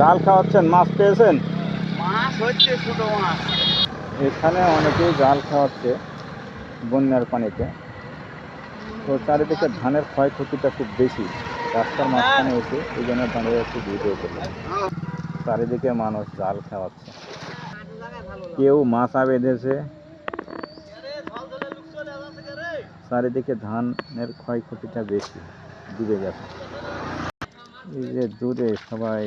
জাল খাওয়াচ্ছেন মাছ পেয়েছেন মাছ হচ্ছে ছোট মাছ। এখানে অনেকেই জাল খাওয়াচ্ছে বন্যার পানিতে। তো চারিদিকে ধানের ক্ষয়ক্ষতিটা খুব বেশি। রাস্তার মাঝখানে এসে এই জন্য দাঁড়িয়ে একটু ভিডিও করলাম। চারিদিকে মানুষ জাল খাওয়াচ্ছে। কেউ মাছা বেঁধেছে চারিদিকে ধানের ক্ষয়ক্ষতিটা বেশি ডুবে গেছে। এই যে দূরে সবাই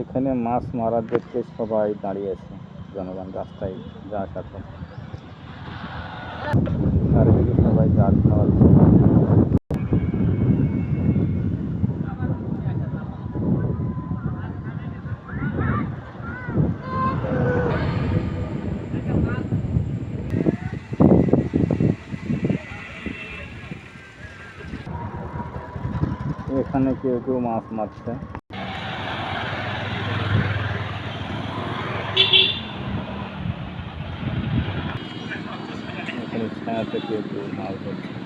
এখানে মাছ মারার দেখতে সবাই দাঁড়িয়ে আছে, জনগণ রাস্তায় যা সাথে। চারিদিকে সবাই জাল খাওয়াচ্ছে এখানে কেউ কেউ মাছ মারছে। এখানে ছায়াতে কেউ কেউ মাছ ধরছে।